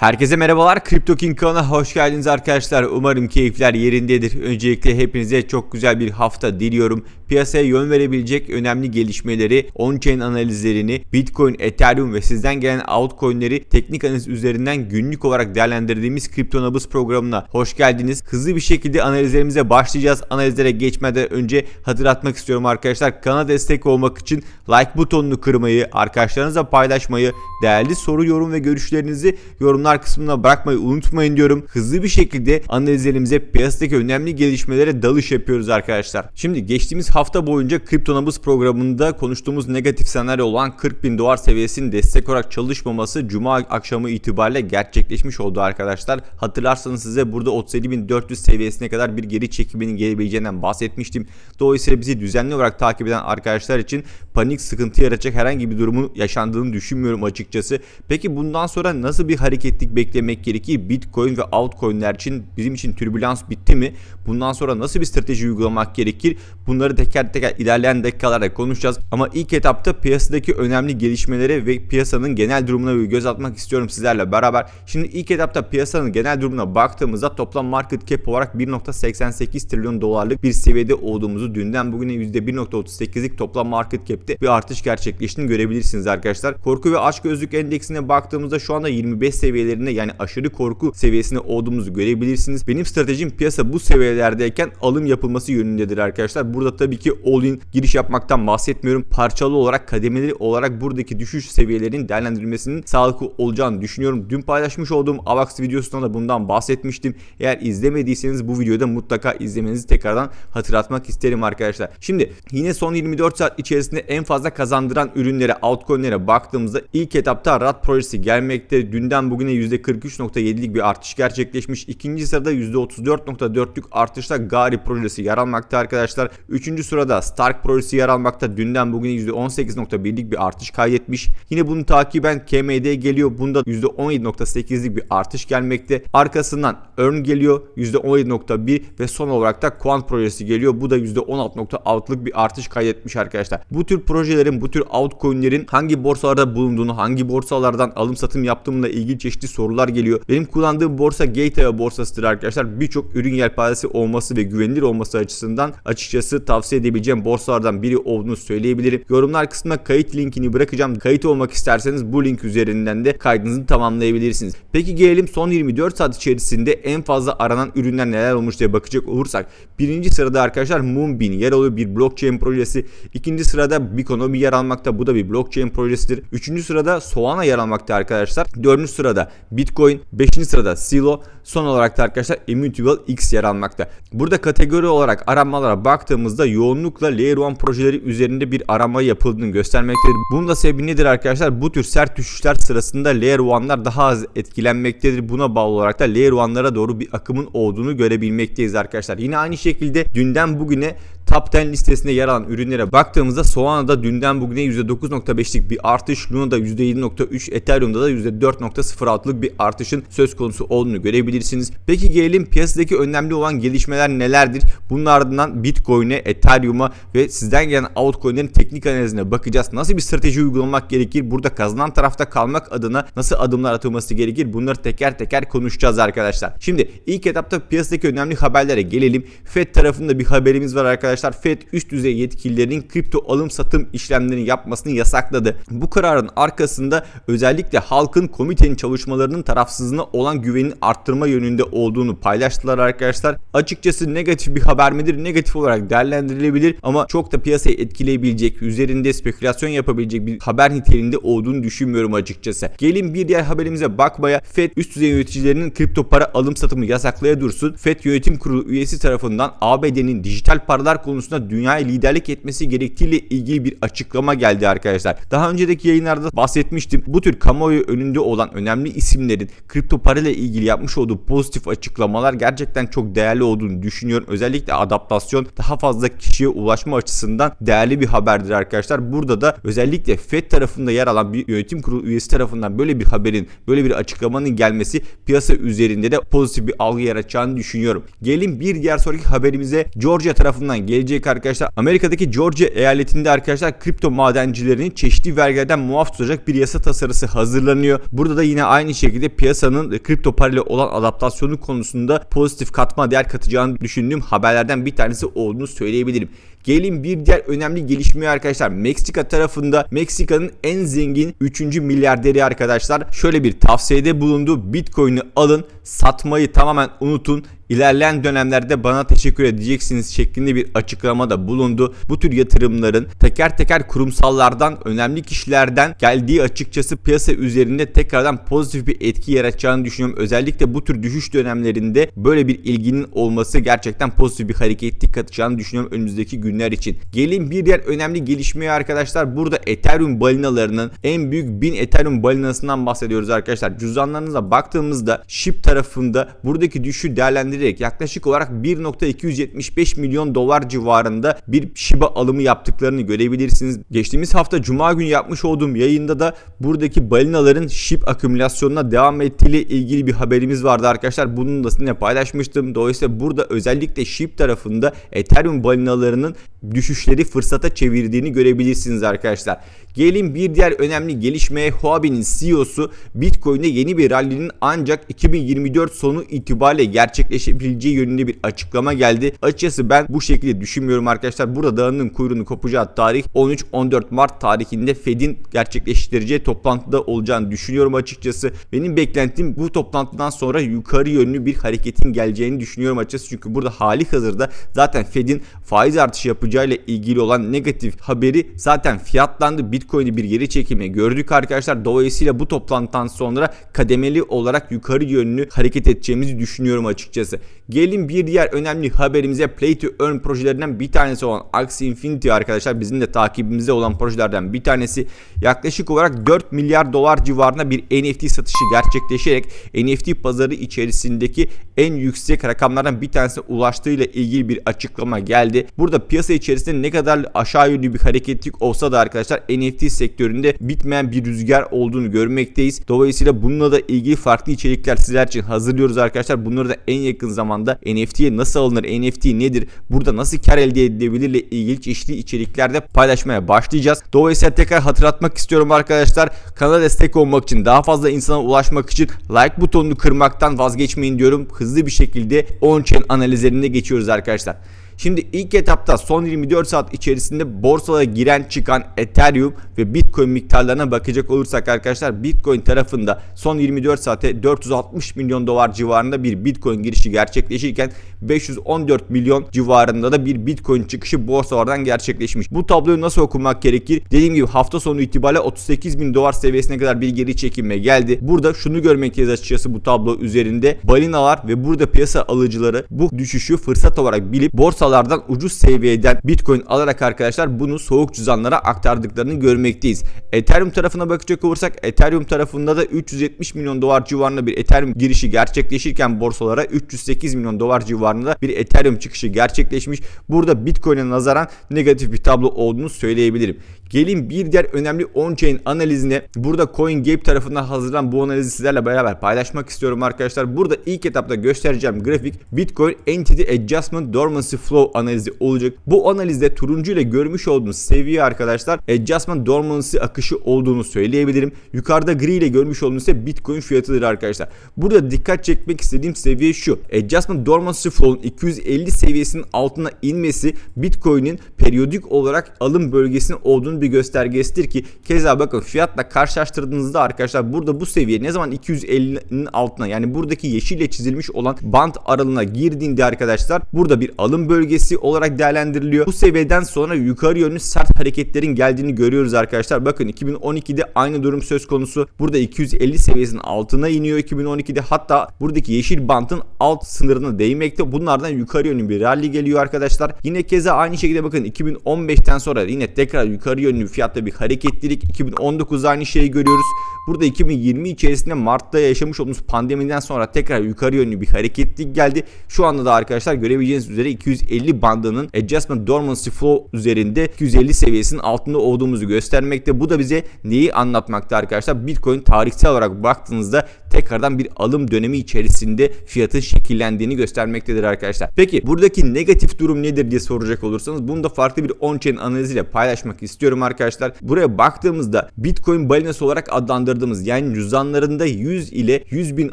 Herkese merhabalar. Crypto King kanalına hoş geldiniz arkadaşlar. Umarım keyifler yerindedir. Öncelikle hepinize çok güzel bir hafta diliyorum. Piyasaya yön verebilecek önemli gelişmeleri, on-chain analizlerini, Bitcoin, Ethereum ve sizden gelen altcoin'leri teknik analiz üzerinden günlük olarak değerlendirdiğimiz Crypto Nabız programına hoş geldiniz. Hızlı bir şekilde analizlerimize başlayacağız. Analizlere geçmeden önce hatırlatmak istiyorum arkadaşlar. Kanala destek olmak için like butonunu kırmayı, arkadaşlarınızla paylaşmayı, değerli soru, yorum ve görüşlerinizi yorumlar kısmına bırakmayı unutmayın diyorum. Hızlı bir şekilde analizlerimize piyasadaki önemli gelişmelere dalış yapıyoruz arkadaşlar. Şimdi geçtiğimiz hafta boyunca Kripto Nabız programında konuştuğumuz negatif senaryo olan 40 bin dolar seviyesinin destek olarak çalışmaması Cuma akşamı itibariyle gerçekleşmiş oldu arkadaşlar. Hatırlarsanız size burada 37.400 seviyesine kadar bir geri çekiminin gelebileceğinden bahsetmiştim. Dolayısıyla bizi düzenli olarak takip eden arkadaşlar için panik sıkıntı yaratacak herhangi bir durumun yaşandığını düşünmüyorum açıkçası. Peki bundan sonra nasıl bir hareketlik beklemek gerekir? Bitcoin ve altcoin'ler için bizim için türbülans bitti mi? Bundan sonra nasıl bir strateji uygulamak gerekir? Bunları teker teker ilerleyen dakikalarda konuşacağız. Ama ilk etapta piyasadaki önemli gelişmelere ve piyasanın genel durumuna bir göz atmak istiyorum sizlerle beraber. Şimdi ilk etapta piyasanın genel durumuna baktığımızda toplam market cap olarak 1.88 trilyon dolarlık bir seviyede olduğumuzu dünden bugüne %1.38'lik toplam market cap'te bir artış gerçekleştiğini görebilirsiniz arkadaşlar. Korku ve aşk gözlük endeksine baktığımızda şu anda 25 seviyelerinde yani aşırı korku seviyesinde olduğumuzu görebilirsiniz. Benim stratejim piyasa bu seviyelerdeyken alım yapılması yönündedir arkadaşlar. Burada tabii ki all in giriş yapmaktan bahsetmiyorum. Parçalı olarak kademeli olarak buradaki düşüş seviyelerinin değerlendirilmesinin sağlıklı olacağını düşünüyorum. Dün paylaşmış olduğum AVAX videosunda da bundan bahsetmiştim. Eğer izlemediyseniz bu videoda mutlaka izlemenizi tekrardan hatırlatmak isterim arkadaşlar. Şimdi yine son 24 saat içerisinde en fazla kazandıran ürünlere, altcoin'lere baktığımızda ilk etapta RAT projesi gelmekte. Dünden bugüne %43.7'lik bir artış gerçekleşmiş. İkinci sırada %34.4'lük artışla Gari projesi yer almakta arkadaşlar. Üçüncü sırada Stark projesi yer almakta. Dünden bugüne %18.1'lik bir artış kaydetmiş. Yine bunu takiben KMD geliyor. Bunda %17.8'lik bir artış gelmekte. Arkasından Earn geliyor %17.1 ve son olarak da Quant projesi geliyor. Bu da %16.6'lık bir artış kaydetmiş arkadaşlar. Bu tür projelerin, bu tür altcoin'lerin hangi borsalarda bulunduğunu, hangi borsalardan alım satım yaptığımla ilgili çeşitli sorular geliyor. Benim kullandığım borsa Gateway borsasıdır arkadaşlar. Birçok ürün yelpazesi olması ve güvenilir olması açısından açıkçası tavsiye edebileceğim borsalardan biri olduğunu söyleyebilirim. Yorumlar kısmına kayıt linkini bırakacağım. Kayıt olmak isterseniz bu link üzerinden de kaydınızı tamamlayabilirsiniz. Peki gelelim son 24 saat içerisinde en fazla aranan ürünler neler olmuş diye bakacak olursak. Birinci sırada arkadaşlar Moonbeam yer alıyor bir blockchain projesi. İkinci sırada Bikonomi yer almakta. Bu da bir blockchain projesidir. Üçüncü sırada Solana yer almakta arkadaşlar. Dördüncü sırada Bitcoin. Beşinci sırada Silo. Son olarak da arkadaşlar Immutable X yer almakta. Burada kategori olarak aranmalara baktığımızda yoğunlukla Layer 1 projeleri üzerinde bir arama yapıldığını göstermektedir. Bunun da sebebi nedir arkadaşlar? Bu tür sert düşüşler sırasında Layer 1'lar daha az etkilenmektedir. Buna bağlı olarak da Layer 1'lara doğru bir akımın olduğunu görebilmekteyiz arkadaşlar. Yine aynı şekilde dünden bugüne Top 10 listesinde yer alan ürünlere baktığımızda Solana'da dünden bugüne %9.5'lik bir artış, Luna'da %7.3, Ethereum'da da %4.06'lık bir artışın söz konusu olduğunu görebilirsiniz. Peki gelelim piyasadaki önemli olan gelişmeler nelerdir? Bunun ardından Bitcoin'e, Ethereum'a ve sizden gelen altcoin'lerin teknik analizine bakacağız. Nasıl bir strateji uygulamak gerekir? Burada kazanan tarafta kalmak adına nasıl adımlar atılması gerekir? Bunları teker teker konuşacağız arkadaşlar. Şimdi ilk etapta piyasadaki önemli haberlere gelelim. FED tarafında bir haberimiz var arkadaşlar. FED üst düzey yetkililerin kripto alım satım işlemlerini yapmasını yasakladı. Bu kararın arkasında özellikle halkın komitenin çalışmalarının tarafsızlığına olan güvenin arttırma yönünde olduğunu paylaştılar arkadaşlar. Açıkçası negatif bir haber midir? Negatif olarak değerlendirilebilir ama çok da piyasayı etkileyebilecek, üzerinde spekülasyon yapabilecek bir haber niteliğinde olduğunu düşünmüyorum açıkçası. Gelin bir diğer haberimize bakmaya FED üst düzey yöneticilerinin kripto para alım satımı yasaklaya dursun. FED yönetim kurulu üyesi tarafından ABD'nin dijital paralar konusunda dünyaya liderlik etmesi gerektiğiyle ilgili bir açıklama geldi arkadaşlar. Daha önceki yayınlarda bahsetmiştim. Bu tür kamuoyu önünde olan önemli isimlerin kripto para ile ilgili yapmış olduğu pozitif açıklamalar gerçekten çok değerli olduğunu düşünüyorum. Özellikle adaptasyon daha fazla kişiye ulaşma açısından değerli bir haberdir arkadaşlar. Burada da özellikle FED tarafında yer alan bir yönetim kurulu üyesi tarafından böyle bir haberin, böyle bir açıklamanın gelmesi piyasa üzerinde de pozitif bir algı yaratacağını düşünüyorum. Gelin bir diğer sonraki haberimize Georgia tarafından gelen gelecek arkadaşlar. Amerika'daki Georgia eyaletinde arkadaşlar kripto madencilerini çeşitli vergilerden muaf tutacak bir yasa tasarısı hazırlanıyor. Burada da yine aynı şekilde piyasanın kripto parayla olan adaptasyonu konusunda pozitif katma değer katacağını düşündüğüm haberlerden bir tanesi olduğunu söyleyebilirim. Gelin bir diğer önemli gelişmeye arkadaşlar. Meksika tarafında Meksika'nın en zengin 3. milyarderi arkadaşlar şöyle bir tavsiyede bulundu. Bitcoin'i alın, satmayı tamamen unutun. İlerleyen dönemlerde bana teşekkür edeceksiniz şeklinde bir açıklamada bulundu. Bu tür yatırımların teker teker kurumsallardan, önemli kişilerden geldiği açıkçası piyasa üzerinde tekrardan pozitif bir etki yaratacağını düşünüyorum. Özellikle bu tür düşüş dönemlerinde böyle bir ilginin olması gerçekten pozitif bir hareketlik katacağını düşünüyorum önümüzdeki günler için. Gelin bir diğer önemli gelişmeye arkadaşlar. Burada Ethereum balinalarının en büyük 1000 Ethereum balinasından bahsediyoruz arkadaşlar. Cüzdanlarınıza baktığımızda SHIB tarafında buradaki düşüşü değerlendirerek yaklaşık olarak 1.275 milyon dolar civarında bir Shiba alımı yaptıklarını görebilirsiniz. Geçtiğimiz hafta Cuma günü yapmış olduğum yayında da buradaki balinaların SHIB akümülasyonuna devam ettiğiyle ilgili bir haberimiz vardı arkadaşlar. Bunun da sizinle paylaşmıştım. Dolayısıyla burada özellikle SHIB tarafında Ethereum balinalarının düşüşleri fırsata çevirdiğini görebilirsiniz arkadaşlar. Gelin bir diğer önemli gelişmeye Huobi'nin CEO'su Bitcoin'de yeni bir rally'nin ancak 2024 sonu itibariyle gerçekleşebileceği yönünde bir açıklama geldi. Açıkçası ben bu şekilde düşünmüyorum arkadaşlar. Burada dağının kuyruğunu kopacağı tarih 13-14 Mart tarihinde Fed'in gerçekleştireceği toplantıda olacağını düşünüyorum açıkçası. Benim beklentim bu toplantıdan sonra yukarı yönlü bir hareketin geleceğini düşünüyorum açıkçası. Çünkü burada hali hazırda zaten Fed'in faiz artışı yapacağıyla ilgili olan negatif haberi zaten fiyatlandı. Bitcoin'i bir geri çekimi gördük arkadaşlar. Dolayısıyla bu toplantıdan sonra kademeli olarak yukarı yönlü hareket edeceğimizi düşünüyorum açıkçası. Gelin bir diğer önemli haberimize Play to Earn projelerinden bir tanesi olan Axie Infinity arkadaşlar bizim de takibimizde olan projelerden bir tanesi yaklaşık olarak 4 milyar dolar civarında bir NFT satışı gerçekleşerek NFT pazarı içerisindeki en yüksek rakamlardan bir tanesine ulaştığıyla ilgili bir açıklama geldi. Burada piyasa içerisinde ne kadar aşağı yönlü bir hareketlik olsa da arkadaşlar NFT sektöründe bitmeyen bir rüzgar olduğunu görmekteyiz. Dolayısıyla bununla da ilgili farklı içerikler sizler için hazırlıyoruz arkadaşlar. Bunları da en yakın zamanda NFT'ye nasıl alınır, NFT nedir, burada nasıl kar elde edilebilir ile ilgili çeşitli içeriklerde paylaşmaya başlayacağız. Dolayısıyla tekrar hatırlatmak istiyorum arkadaşlar. Kanala destek olmak için, daha fazla insana ulaşmak için like butonunu kırmaktan vazgeçmeyin diyorum. Hızlı bir şekilde on-chain analizlerine geçiyoruz arkadaşlar. Şimdi ilk etapta son 24 saat içerisinde borsalara giren çıkan Ethereum ve Bitcoin miktarlarına bakacak olursak arkadaşlar Bitcoin tarafında son 24 saate 460 milyon dolar civarında bir Bitcoin girişi gerçekleşirken 514 milyon civarında da bir Bitcoin çıkışı borsalardan gerçekleşmiş. Bu tabloyu nasıl okumak gerekir? Dediğim gibi hafta sonu itibariyle 38 bin dolar seviyesine kadar bir geri çekilme geldi. Burada şunu görmekteyiz açıkçası bu tablo üzerinde. Balinalar ve burada piyasa alıcıları bu düşüşü fırsat olarak bilip borsalardan ucuz seviyeden Bitcoin alarak arkadaşlar bunu soğuk cüzdanlara aktardıklarını görmekteyiz. Ethereum tarafına bakacak olursak Ethereum tarafında da 370 milyon dolar civarında bir Ethereum girişi gerçekleşirken borsalara 308 milyon dolar civarında bir Ethereum çıkışı gerçekleşmiş. Burada Bitcoin'e nazaran negatif bir tablo olduğunu söyleyebilirim. Gelin bir diğer önemli on-chain analizine burada CoinGape tarafından hazırlanan bu analizi sizlerle beraber paylaşmak istiyorum arkadaşlar. Burada ilk etapta göstereceğim grafik Bitcoin Entity Adjustment Dormancy Flow analizi olacak. Bu analizde turuncu ile görmüş olduğunuz seviye arkadaşlar Adjustment Dormancy akışı olduğunu söyleyebilirim. Yukarıda gri ile görmüş olduğunuz ise Bitcoin fiyatıdır arkadaşlar. Burada dikkat çekmek istediğim seviye şu. Adjustment Dormancy Flow'un 250 seviyesinin altına inmesi Bitcoin'in periyodik olarak alım bölgesinin olduğunu bir göstergesidir ki keza bakın fiyatla karşılaştırdığınızda arkadaşlar burada bu seviye ne zaman 250'nin altına yani buradaki yeşille çizilmiş olan band aralığına girdiğinde arkadaşlar burada bir alım bölgesi olarak değerlendiriliyor. Bu seviyeden sonra yukarı yönlü sert hareketlerin geldiğini görüyoruz arkadaşlar. Bakın 2012'de aynı durum söz konusu. Burada 250 seviyesinin altına iniyor 2012'de. Hatta buradaki yeşil bantın alt sınırına değmekte. Bunlardan yukarı yönlü bir rally geliyor arkadaşlar. Yine keza aynı şekilde bakın 2015'ten sonra yine tekrar yukarı yönlü fiyatta bir hareketlilik. 2019'da aynı şeyi görüyoruz. Burada 2020 içerisinde Mart'ta yaşamış olduğumuz pandemiden sonra tekrar yukarı yönlü bir hareketlilik geldi. Şu anda da arkadaşlar görebileceğiniz üzere 250 bandının Adjustment Dormancy Flow üzerinde 250 seviyesinin altında olduğumuzu göstermekte. Bu da bize neyi anlatmakta arkadaşlar? Bitcoin tarihsel olarak baktığınızda tekrardan bir alım dönemi içerisinde fiyatın şekillendiğini göstermektedir arkadaşlar. Peki buradaki negatif durum nedir diye soracak olursanız bunu da farklı bir on-chain analiziyle paylaşmak istiyorum arkadaşlar. Buraya baktığımızda Bitcoin balinası olarak adlandırdığımız yani cüzdanlarında 100 ile 100 bin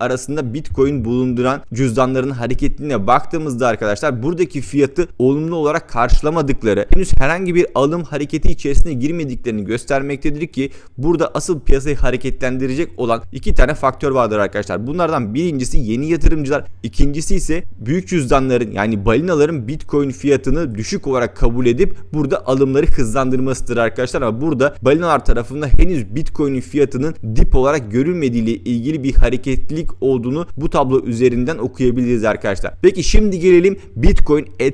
arasında Bitcoin bulunduran cüzdanların hareketliğine baktığımızda arkadaşlar buradaki fiyatı olumlu olarak karşılamadıkları henüz herhangi bir alım hareketi içerisine girmediklerini göstermektedir ki burada asıl piyasayı hareketlendirecek olan iki tane faktör vardır arkadaşlar. Bunlardan birincisi yeni yatırımcılar, ikincisi ise büyük cüzdanların yani balinaların Bitcoin fiyatını düşük olarak kabul edip burada alımları hızlandırmasıdır arkadaşlar. Ama burada balinalar tarafında henüz Bitcoin'in fiyatının dip olarak görülmediği ilgili bir hareketlilik olduğunu bu tablo üzerinden okuyabiliriz arkadaşlar. Peki şimdi gelelim Bitcoin, Ethereum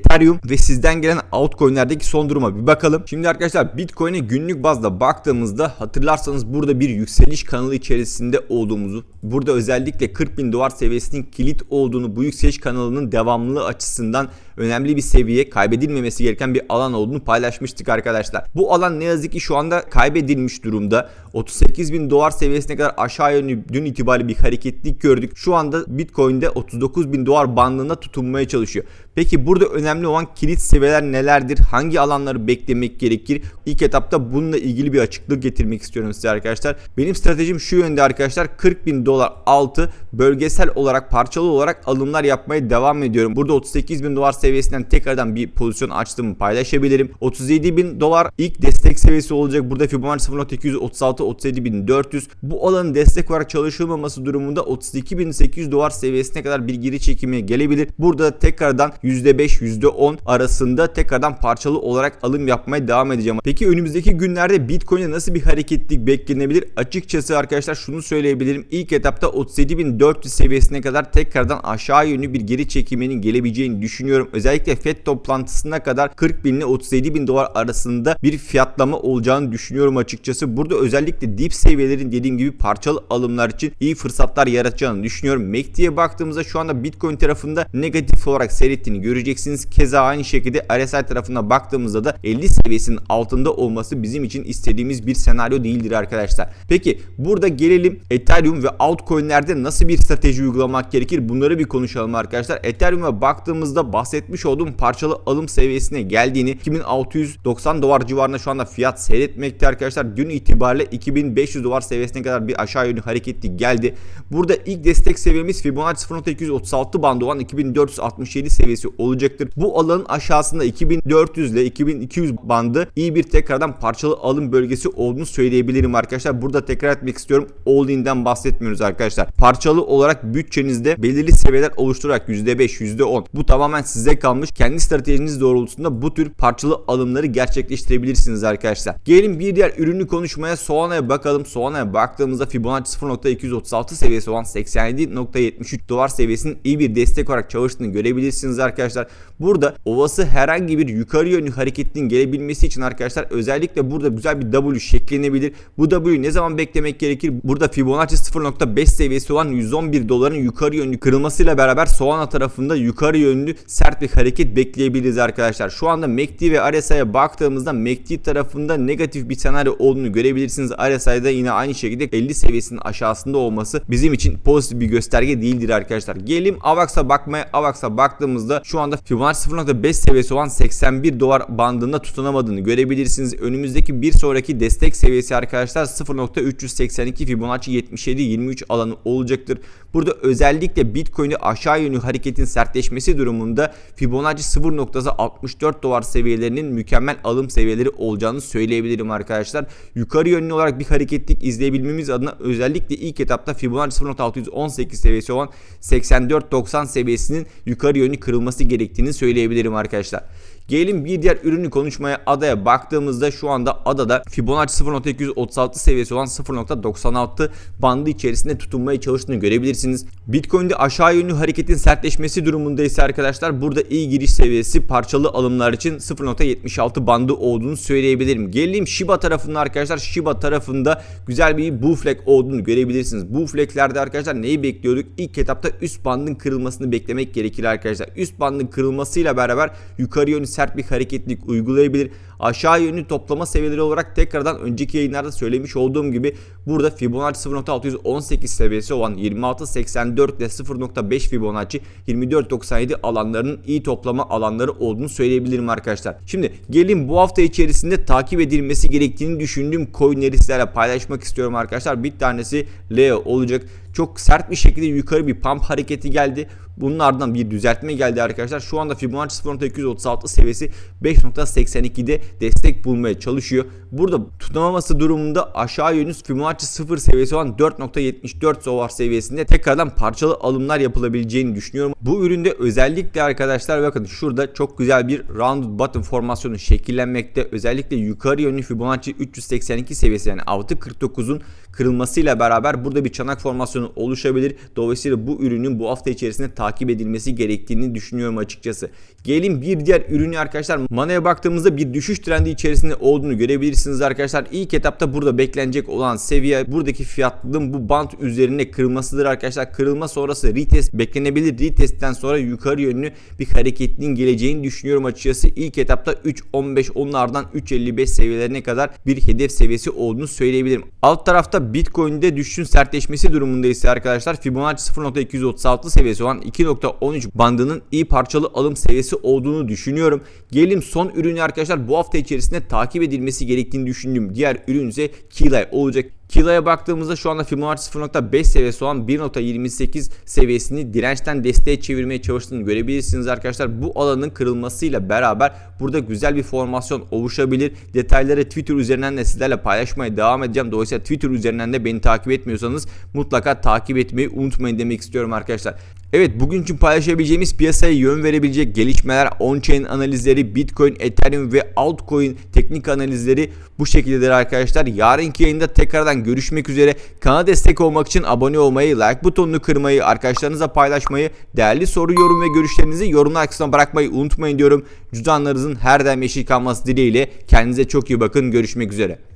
ve sizden gelen altcoin'lerdeki son duruma bir bakalım. Şimdi arkadaşlar Bitcoin'e günlük bazda baktığımızda hatırlarsanız burada bir yükseliş kanalı içerisinde olduğumuzu, burada özellikle 40 bin dolar seviyesinin kilit olduğunu, bu yükseliş kanalının devamlılığı açısından önemli bir seviye, kaybedilmemesi gereken bir alan olduğunu paylaşmıştık arkadaşlar. Bu alan ne yazık ki şu anda kaybedilmiş durumda. 38 bin dolar seviyesine kadar aşağı yönlü dün itibariyle bir hareketlik gördük. Şu anda Bitcoin'de 39 bin dolar bandında tutunmaya çalışıyor. Peki burada önemli olan kilit seviyeler nelerdir? Hangi alanları beklemek gerekir? İlk etapta bununla ilgili bir açıklık getirmek istiyorum size arkadaşlar. Benim stratejim şu yönde arkadaşlar. 40 bin dolar altı bölgesel olarak parçalı olarak alımlar yapmaya devam ediyorum. Burada 38 bin dolar seviyesinden tekrardan bir pozisyon açtığımı paylaşabilirim. 37 bin dolar ilk destek seviyesi olacak. Burada Fibonacci 0.236 37 bin 400. Bu alanın destek olarak çalışılmaması durumunda 32 bin 800 dolar seviyesine kadar bir geri çekimi gelebilir. Burada tekrardan %5 %10 arasında tekrardan parçalı olarak alım yapmaya devam edeceğim. Peki önümüzdeki günlerde Bitcoin'e nasıl bir hareketlik beklenebilir? Açıkçası arkadaşlar şunu söyleyebilirim. İlk etapta 37.400 seviyesine kadar tekrardan aşağı yönlü bir geri çekiminin gelebileceğini düşünüyorum. Özellikle FED toplantısına kadar 40 bin ile 37 bin dolar arasında bir fiyatlama olacağını düşünüyorum açıkçası. Burada özellikle dip seviyelerin dediğim gibi parçalı alımlar için iyi fırsatlar yaratacağını düşünüyorum. MACD'ye baktığımızda şu anda Bitcoin tarafında negatif olarak seyrettiğini göreceksiniz. Keza aynı şekilde RSI tarafına baktığımızda da 50 seviyesinin altında olması bizim için istediğimiz bir senaryo değildir arkadaşlar. Peki burada gelelim Ethereum ve altcoin'lerde nasıl bir strateji uygulamak gerekir? Bunları bir konuşalım arkadaşlar. Ethereum'a baktığımızda bahsetmiş olduğum parçalı alım seviyesine geldiğini 2690 dolar civarında şu anda fiyat seyretmekte arkadaşlar. Dün itibariyle 2500 dolar seviyesine kadar bir aşağı yönlü hareketli geldi. Burada ilk destek seviyemiz Fibonacci 0.236 bandı olan 2467 seviyesi olacaktır. Bu alanın aşağısında 2400 ile 2200 bandı iyi bir tekrardan parçalı alım bölgesi olduğunu söyleyebilirim arkadaşlar. Burada tekrar etmek istiyorum. All in'den bahsetmiyoruz arkadaşlar. Parçalı olarak bütçenizde belirli seviyeler oluşturarak %5, %10 bu tamamen size kalmış. Kendi stratejiniz doğrultusunda bu tür parçalı alımları gerçekleştirebilirsiniz arkadaşlar. Gelin bir diğer ürünü konuşmaya Soğana'ya bakalım. Soğana'ya baktığımızda Fibonacci 0.236 seviyesi olan 87.73 dolar seviyesinin iyi bir destek olarak çalıştığını görebilirsiniz arkadaşlar. Burada ovası herhangi bir yukarı yönlü hareketin gelebilmesi için arkadaşlar özellikle burada güzel bir W şeklenebilir. Bu W ne zaman beklemek gerekir? Burada Fibonacci 0.5 seviyesi olan 111 doların yukarı yönlü kırılmasıyla beraber Soğana tarafında yukarı yönlü sert bir hareket bekleyebiliriz arkadaşlar. Şu anda MACD ve RSI'ye baktığımızda MACD tarafında negatif bir senaryo olduğunu görebilirsiniz. RSI'da yine aynı şekilde 50 seviyesinin aşağısında olması bizim için pozitif bir gösterge değildir arkadaşlar. Gelelim AVAX'a bakmaya. AVAX'a baktığımızda şu anda Fibonacci 0.5 seviyesi olan 81 dolar bandında tutunamadığını görebilirsiniz. Önümüzdeki bir sonraki destek seviyesi arkadaşlar 0.382 Fibonacci 77 23 alanı olacaktır. Burada özellikle Bitcoin'i aşağı yönlü hareketin sertleşmesi durumunda Fibonacci 0.64 dolar seviyelerinin mükemmel alım seviyeleri olacağını söyleyebilirim arkadaşlar. Yukarı yönlü olarak bir hareketlik izleyebilmemiz adına özellikle ilk etapta Fibonacci 0.618 seviyesi olan 84.90 seviyesinin yukarı yönlü kırılması gerektiğini söyleyebilirim arkadaşlar. Gelelim bir diğer ürünü konuşmaya adaya baktığımızda şu anda adada Fibonacci 0.236 seviyesi olan 0.96 bandı içerisinde tutunmaya çalıştığını görebilirsiniz. Bitcoin'de aşağı yönlü hareketin sertleşmesi durumunda ise arkadaşlar burada iyi giriş seviyesi parçalı alımlar için 0.76 bandı olduğunu söyleyebilirim. Gelelim Shiba tarafında arkadaşlar Shiba tarafında güzel bir bull flag olduğunu görebilirsiniz. Bu flaglerde arkadaşlar neyi bekliyorduk? İlk etapta üst bandın kırılmasını beklemek gerekir arkadaşlar. Üst bandın kırılmasıyla beraber yukarı yönlü sert bir hareketlilik uygulayabilir. Aşağı yönlü toplama seviyeleri olarak tekrardan önceki yayınlarda söylemiş olduğum gibi burada Fibonacci 0.618 seviyesi olan 26.84 ile 0.5 Fibonacci 24.97 alanlarının iyi toplama alanları olduğunu söyleyebilirim arkadaşlar. Şimdi gelin bu hafta içerisinde takip edilmesi gerektiğini düşündüğüm coinleri sizlerle paylaşmak istiyorum arkadaşlar. Bir tanesi Leo olacak. Çok sert bir şekilde yukarı bir pump hareketi geldi. Bunun ardından bir düzeltme geldi arkadaşlar. Şu anda Fibonacci 0.236 seviyesi 5.82'de destek bulmaya çalışıyor. Burada tutamaması durumunda aşağı yönlü Fibonacci 0 seviyesi olan 4.74 dolar seviyesinde tekrardan parçalı alımlar yapılabileceğini düşünüyorum. Bu üründe özellikle arkadaşlar bakın şurada çok güzel bir round bottom formasyonu şekillenmekte. Özellikle yukarı yönlü Fibonacci 382 seviyesi yani 6.49'un kırılmasıyla beraber burada bir çanak formasyonu oluşabilir. Dolayısıyla bu ürünün bu hafta içerisinde takip edilmesi gerektiğini düşünüyorum açıkçası. Gelin bir diğer ürünü arkadaşlar Mana'ya baktığımızda bir düşüş trendi içerisinde olduğunu görebilirsiniz arkadaşlar. İlk etapta burada beklenecek olan seviye buradaki fiyatlılığın bu bant üzerine kırılmasıdır arkadaşlar. Kırılma sonrası retest beklenebilir. Retestten sonra yukarı yönlü bir hareketliliğin geleceğini düşünüyorum açıkçası. İlk etapta 3.15 onlardan 3.55 seviyelerine kadar bir hedef seviyesi olduğunu söyleyebilirim. Alt tarafta Bitcoin'de düşüşün sertleşmesi durumunda ise arkadaşlar Fibonacci 0.236 seviyesi olan 2.13 bandının iyi parçalı alım seviyesi olduğunu düşünüyorum. Gelelim son ürünü arkadaşlar bu hafta içerisinde takip edilmesi gerektiğini düşündüğüm diğer ürün ise Kilay olacak. Kila'ya baktığımızda şu anda Fibonacci 0.5 seviyesi olan 1.28 seviyesini dirençten desteğe çevirmeye çalıştığını görebilirsiniz arkadaşlar. Bu alanın kırılmasıyla beraber burada güzel bir formasyon oluşabilir. Detayları Twitter üzerinden de sizlerle paylaşmaya devam edeceğim. Dolayısıyla Twitter üzerinden de beni takip etmiyorsanız mutlaka takip etmeyi unutmayın demek istiyorum arkadaşlar. Evet bugün için paylaşabileceğimiz piyasaya yön verebilecek gelişmeler, on-chain analizleri, Bitcoin, Ethereum ve altcoin teknik analizleri bu şekildedir arkadaşlar. Yarınki yayında tekrardan görüşmek üzere. Kanala destek olmak için abone olmayı, like butonunu kırmayı, arkadaşlarınızla paylaşmayı, değerli soru, yorum ve görüşlerinizi yorumlar kısmına bırakmayı unutmayın diyorum. Cüzdanlarınızın her daim yeşil kalması dileğiyle kendinize çok iyi bakın. Görüşmek üzere.